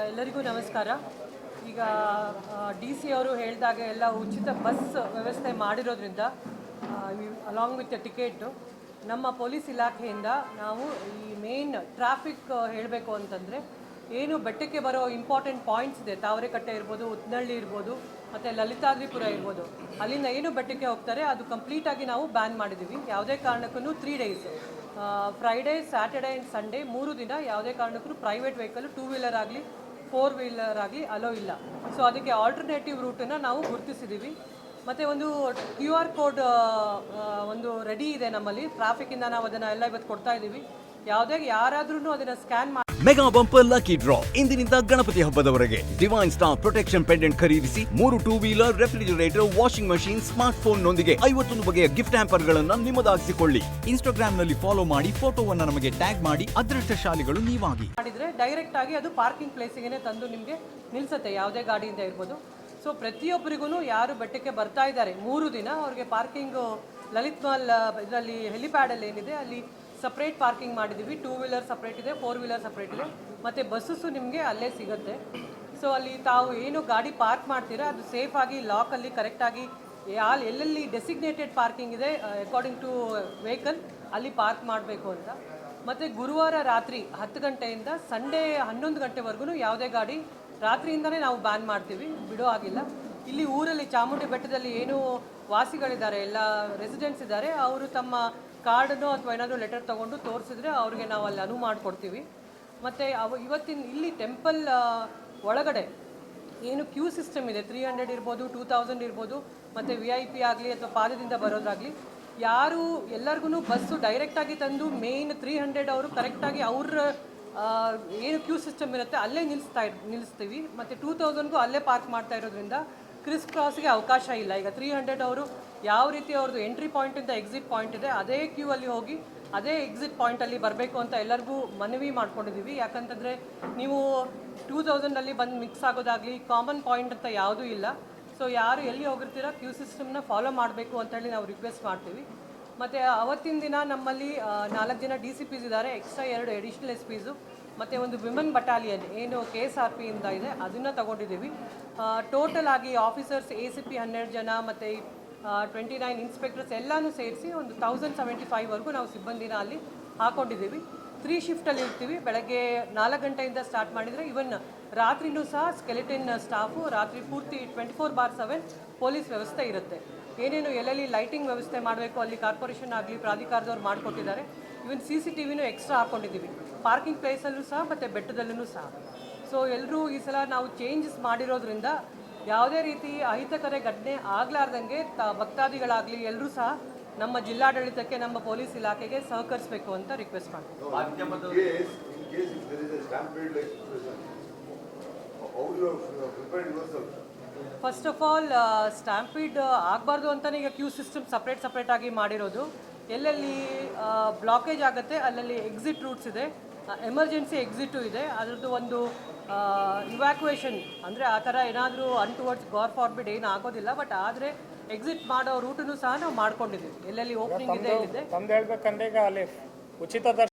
ಎಲ್ಲರಿಗೂ ನಮಸ್ಕಾರ. ಈಗ ಡಿ ಸಿ ಅವರು ಹೇಳಿದಾಗ ಎಲ್ಲ ಉಚಿತ ಬಸ್ ವ್ಯವಸ್ಥೆ ಮಾಡಿರೋದ್ರಿಂದ ಅಲಾಂಗ್ ವಿತ್ ಟಿಕೆಟು ನಮ್ಮ ಪೊಲೀಸ್ ಇಲಾಖೆಯಿಂದ ನಾವು ಈ ಮೇನ್ ಟ್ರಾಫಿಕ್ ಹೇಳಬೇಕು ಅಂತಂದರೆ, ಏನು ಬೆಟ್ಟಕ್ಕೆ ಬರೋ ಇಂಪಾರ್ಟೆಂಟ್ ಪಾಯಿಂಟ್ಸ್ ಇದೆ. ತಾವರೆಕಟ್ಟೆ ಇರ್ಬೋದು, ಉತ್ನಳ್ಳಿ ಇರ್ಬೋದು, ಮತ್ತು ಲಲಿತಾದ್ರಿಪುರ ಇರ್ಬೋದು. ಅಲ್ಲಿಂದ ಏನು ಬೆಟ್ಟಕ್ಕೆ ಹೋಗ್ತಾರೆ, ಅದು ಕಂಪ್ಲೀಟಾಗಿ ನಾವು ಬ್ಯಾನ್ ಮಾಡಿದ್ದೀವಿ. ಯಾವುದೇ ಕಾರಣಕ್ಕೂ three days Friday Saturday and Sunday ಮೂರು ದಿನ ಯಾವುದೇ ಕಾರಣಕ್ಕೂ ಪ್ರೈವೇಟ್ ವೆಹಿಕಲ್ ಟೂ ವೀಲರ್ ಆಗಲಿ ಫೋರ್ ವೀಲರ್ ಆಗಲಿ ಅಲೋ ಇಲ್ಲ. ಸೊ ಅದಕ್ಕೆ ಆಲ್ಟರ್ನೇಟಿವ್ ರೂಟನ್ನು ನಾವು ಗುರುತಿಸಿದ್ದೀವಿ ಮತ್ತು ಒಂದು ಕ್ಯೂ ಆರ್ ಕೋಡ್ ಒಂದು ರೆಡಿ ಇದೆ ನಮ್ಮಲ್ಲಿ. ಟ್ರಾಫಿಕ್ಕಿಂದ ನಾವು ಅದನ್ನು ಎಲ್ಲ ಇವತ್ತು ಕೊಡ್ತಾ ಇದ್ದೀವಿ. ಯಾವುದೇ ಯಾರಾದ್ರೂ ಅದನ್ನು ಸ್ಕ್ಯಾನ್ ಮಾಡಿ ಮೆಗಾ ಬಂಪರ್ ಲಕ್ಕಿ ಡ್ರಾ. ಇಂದಿನಿಂದ ಗಣಪತಿ ಹಬ್ಬದವರೆಗೆ ಡಿವೈನ್ ಸ್ಟಾರ್ ಪ್ರೊಟೆಕ್ಷನ್ ಪೆಂಡೆಂಟ್ ಖರೀದಿಸಿ ಮೂರು two wheeler refrigerator washing machine smart phone ನೊಂದಿಗೆ ಐವತ್ತೊಂದು ಬಗೆಯ ಗಿಫ್ಟ್ ಹ್ಯಾಂಪರ್ ಗಳನ್ನ ನಿಮ್ಮದಾಗಿಸಿಕೊಳ್ಳಿ ಇನ್ಸ್ಟಾಗ್ರಾಮ್ನಲ್ಲಿ ಫಾಲೋ ಮಾಡಿ ಫೋಟೋವನ್ನ ನಮಗೆ ಟ್ಯಾಗ್ ಮಾಡಿ ಅದೃಷ್ಟಶಾಲಿಗಳು ನೀವಾಗಿ. ಮಾಡಿದ್ರೆ ಡೈರೆಕ್ಟ್ ಆಗಿ ಅದು ಪಾರ್ಕಿಂಗ್ ಪ್ಲೇಸಿಗೆ ತಂದು ನಿಮಗೆ ನಿಲ್ಸುತ್ತೆ ಯಾವುದೇ ಗಾಡಿಯಿಂದ ಇರ್ಬೋದು. ಸೊ ಪ್ರತಿಯೊಬ್ಬರಿಗೂ ಯಾರು ಬೆಟ್ಟಕ್ಕೆ ಬರ್ತಾ ಇದ್ದಾರೆ ಮೂರು ದಿನ ಅವ್ರಿಗೆ ಪಾರ್ಕಿಂಗು ಲಲಿತ್ ಮಾಲ್ ಇದರಲ್ಲಿ ಹೆಲಿಪ್ಯಾಡಲ್ಲಿ ಏನಿದೆ, ಅಲ್ಲಿ ಸಪ್ರೇಟ್ ಪಾರ್ಕಿಂಗ್ ಮಾಡಿದ್ದೀವಿ. ಟೂ ವೀಲರ್ ಸಪ್ರೇಟ್ ಇದೆ ಫೋರ್ ವೀಲರ್ ಸಪ್ರೇಟ್ ಇದೆ. ಮತ್ತು ಬಸ್ಸಸ್ಸು ನಿಮಗೆ ಅಲ್ಲೇ ಸಿಗುತ್ತೆ. ಸೊ ಅಲ್ಲಿ ತಾವು ಏನು ಗಾಡಿ ಪಾರ್ಕ್ ಮಾಡ್ತೀರಾ, ಅದು ಸೇಫಾಗಿ ಲಾಕಲ್ಲಿ ಕರೆಕ್ಟಾಗಿ ಯಾಲ್ ಎಲ್ಲೆಲ್ಲಿ ಡೆಸಿಗ್ನೇಟೆಡ್ ಪಾರ್ಕಿಂಗ್ ಇದೆ ಅಕಾರ್ಡಿಂಗ್ ಟು ವೆಹಿಕಲ್ ಅಲ್ಲಿ ಪಾರ್ಕ್ ಮಾಡಬೇಕು ಅಂತ. ಮತ್ತು ಗುರುವಾರ ರಾತ್ರಿ ಹತ್ತು ಗಂಟೆಯಿಂದ ಸಂಡೇ ಹನ್ನೊಂದು ಗಂಟೆವರೆಗೂ ಯಾವುದೇ ಗಾಡಿ ರಾತ್ರಿಯಿಂದನೇ ನಾವು ಬ್ಯಾನ್ ಮಾಡ್ತೀವಿ. ಬಿಡೋ ಆಗಿಲ್ಲ ಇಲ್ಲಿ ಊರಲ್ಲಿ ಚಾಮುಂಡಿ ಬೆಟ್ಟದಲ್ಲಿ ಏನು ವಾಸಿಗಳಿದ್ದಾರೆ, ಎಲ್ಲ ರೆಸಿಡೆಂಟ್ಸ್ ಇದ್ದಾರೆ, ಅವರು ತಮ್ಮ ಕಾರ್ಡನ್ನು ಅಥವಾ ಏನಾದರೂ ಲೆಟರ್ ತೊಗೊಂಡು ತೋರಿಸಿದ್ರೆ ಅವ್ರಿಗೆ ನಾವು ಅಲ್ಲಿ ಅನುವು ಮಾಡಿಕೊಡ್ತೀವಿ. ಮತ್ತು ಅವು ಇವತ್ತಿನ ಇಲ್ಲಿ ಟೆಂಪಲ್ ಒಳಗಡೆ ಏನು ಕ್ಯೂ ಸಿಸ್ಟಮ್ ಇದೆ ತ್ರೀ ಹಂಡ್ರೆಡ್ ಇರ್ಬೋದು ಟೂ ತೌಸಂಡ್ ಇರ್ಬೋದು, ಮತ್ತು ವಿ ಐ ಪಿ ಆಗಲಿ ಅಥವಾ ಪಾದದಿಂದ ಬರೋದಾಗಲಿ, ಯಾರು ಎಲ್ಲರಿಗೂ ಬಸ್ಸು ಡೈರೆಕ್ಟಾಗಿ ತಂದು ಮೇಯ್ನ್ ತ್ರೀ ಹಂಡ್ರೆಡ್ ಅವರು ಕರೆಕ್ಟಾಗಿ ಅವ್ರ ಏನು ಕ್ಯೂ ಸಿಸ್ಟಮ್ ಇರುತ್ತೆ, ಅಲ್ಲೇ ನಿಲ್ಲಿಸ್ತಾ ಇರ್ ನಿಲ್ಲಿಸ್ತೀವಿ ಮತ್ತು ಟೂ ತೌಸಂಡ್ಗೂ ಅಲ್ಲೇ ಪಾರ್ಕ್ ಮಾಡ್ತಾ ಇರೋದ್ರಿಂದ ಕ್ರಿಸ್ ಕ್ರಾಸ್ಗೆ ಅವಕಾಶ ಇಲ್ಲ. ಈಗ ತ್ರೀ ಹಂಡ್ರೆಡ್ ಅವರು ಯಾವ ರೀತಿ ಅವ್ರದ್ದು ಎಂಟ್ರಿ ಪಾಯಿಂಟ್ ಪಾಯಿಂಟಿಂದ ಎಕ್ಸಿಟ್ ಪಾಯಿಂಟ್ ಇದೆ, ಅದೇ ಕ್ಯೂ ಅಲ್ಲಿ ಹೋಗಿ ಅದೇ ಎಕ್ಸಿಟ್ ಪಾಯಿಂಟಲ್ಲಿ ಬರಬೇಕು ಅಂತ ಎಲ್ಲರಿಗೂ ಮನವಿ ಮಾಡ್ಕೊಂಡಿದ್ದೀವಿ. ಯಾಕಂತಂದರೆ ನೀವು ಟೂ ತೌಸಂಡಲ್ಲಿ ಬಂದು ಮಿಕ್ಸ್ ಆಗೋದಾಗ್ಲಿ ಕಾಮನ್ ಪಾಯಿಂಟ್ ಅಂತ ಯಾವುದೂ ಇಲ್ಲ. ಸೊ ಯಾರು ಎಲ್ಲಿ ಹೋಗಿರ್ತೀರ ಕ್ಯೂ ಸಿಸ್ಟಮ್ನ ಫಾಲೋ ಮಾಡಬೇಕು ಅಂತೇಳಿ ನಾವು ರಿಕ್ವೆಸ್ಟ್ ಮಾಡ್ತೀವಿ. ಮತ್ತು ಅವತ್ತಿನ ದಿನ ನಮ್ಮಲ್ಲಿ ನಾಲ್ಕು ಜನ ಡಿ ಸಿ ಪಿಸ್ ಇದ್ದಾರೆ ಎಕ್ಸ್ಟ್ರಾ ಎರಡು ಎಡಿಷನಲ್ ಎಸ್ ಪಿಸು ಮತ್ತು ಒಂದು ವಿಮೆನ್ ಬಟಾಲಿಯನ್ ಏನು ಕೆ ಎಸ್ ಆರ್ ಪಿಯಿಂದ ಇದೆ ಅದನ್ನು ತಗೊಂಡಿದ್ದೀವಿ. ಟೋಟಲ್ ಆಗಿ ಆಫೀಸರ್ಸ್ ಎ ಸಿ ಪಿ ಹನ್ನೆರಡು ಜನ, ಮತ್ತು ಟ್ವೆಂಟಿ ನೈನ್ ಇನ್ಸ್ಪೆಕ್ಟರ್ಸ್ ಎಲ್ಲನೂ ಸೇರಿಸಿ ಒಂದು ತೌಸಂಡ್ ಸೆವೆಂಟಿ ಫೈವ್ವರೆಗೂ ನಾವು ಸಿಬ್ಬಂದಿನ ಅಲ್ಲಿ ಹಾಕೊಂಡಿದ್ದೀವಿ. ತ್ರೀ ಶಿಫ್ಟಲ್ಲಿ ಇರ್ತೀವಿ. ಬೆಳಗ್ಗೆ ನಾಲ್ಕು ಗಂಟೆಯಿಂದ ಸ್ಟಾರ್ಟ್ ಮಾಡಿದರೆ ಇವನ್ ರಾತ್ರಿನೂ ಸಹ ಸ್ಕೆಲಿಟನ್ ಸ್ಟಾಫು ರಾತ್ರಿ ಪೂರ್ತಿ twenty four by seven police ವ್ಯವಸ್ಥೆ ಇರುತ್ತೆ. ಏನೇನು ಎಲ್ಲೆಲ್ಲಿ ಲೈಟಿಂಗ್ ವ್ಯವಸ್ಥೆ ಮಾಡಬೇಕು, ಅಲ್ಲಿ ಕಾರ್ಪೊರೇಷನ್ ಆಗಲಿ, ಪ್ರಾಧಿಕಾರದವ್ರು ಮಾಡಿಕೊಟ್ಟಿದ್ದಾರೆ ಇವನ್ ಸಿ ಸಿ ಟಿ ವಿನೂ ಎಕ್ಸ್ಟ್ರಾ ಹಾಕ್ಕೊಂಡಿದ್ದೀವಿ ಪಾರ್ಕಿಂಗ್ ಪ್ಲೇಸಲ್ಲೂ ಸಹ ಮತ್ತು ಬೆಟ್ಟದಲ್ಲೂ ಸಹ. ಸೊ ಎಲ್ಲರೂ ಈ ಸಲ ನಾವು ಚೇಂಜಸ್ ಮಾಡಿರೋದ್ರಿಂದ ಯಾವುದೇ ರೀತಿ ಅಹಿತಕರ ಘಟನೆ ಆಗಲಾರ್ದಂಗೆ ತ, ಭಕ್ತಾದಿಗಳಾಗಲಿ ಎಲ್ಲರೂ ಸಹ ನಮ್ಮ ಜಿಲ್ಲಾಡಳಿತಕ್ಕೆ, ನಮ್ಮ ಪೊಲೀಸ್ ಇಲಾಖೆಗೆ ಸಹಕರಿಸಬೇಕು ಅಂತ ರಿಕ್ವೆಸ್ಟ್ ಮಾಡ್ತೀವಿ. ಫಸ್ಟ್ ಆಫ್ ಆಲ್ ಸ್ಟ್ಯಾಂಪೀಡ್ ಆಗಬಾರ್ದು ಅಂತಲೇ ಈಗ ಕ್ಯೂ ಸಿಸ್ಟಮ್ ಸಪ್ರೇಟ್ ಸಪ್ರೇಟ್ ಆಗಿ ಮಾಡಿರೋದು. ಎಲ್ಲೆಲ್ಲಿ ಬ್ಲಾಕೇಜ್ ಆಗುತ್ತೆ ಅಲ್ಲಲ್ಲಿ ಎಕ್ಸಿಟ್ ರೂಟ್ಸ್ ಇದೆ. ಎಮರ್ಜೆನ್ಸಿ ಎಕ್ಸಿಟು ಇದೆ. ಅದರದ್ದು ಒಂದು ಇವ್ಯಾಕ್ಯುವೇಷನ್ ಅಂದರೆ ಆ ಥರ ಏನಾದರೂ ಅನ್ಟುವರ್ಡ್ಸ್ ಗಾರ್ ಫಾರ್ಬಿಡ್ ಏನು ಆಗೋದಿಲ್ಲ ಬಟ್ ಆದರೆ ಎಕ್ಸಿಟ್ ಮಾಡೋ ರೂಟನ್ನು ಸಹ ನಾವು ಮಾಡ್ಕೊಂಡಿದ್ದೀವಿ. ಎಲ್ಲೆಲ್ಲಿ ಓಪನಿಂಗ್ ಇದೆ ಇಲ್ಲಿದೆ ಉಚಿತ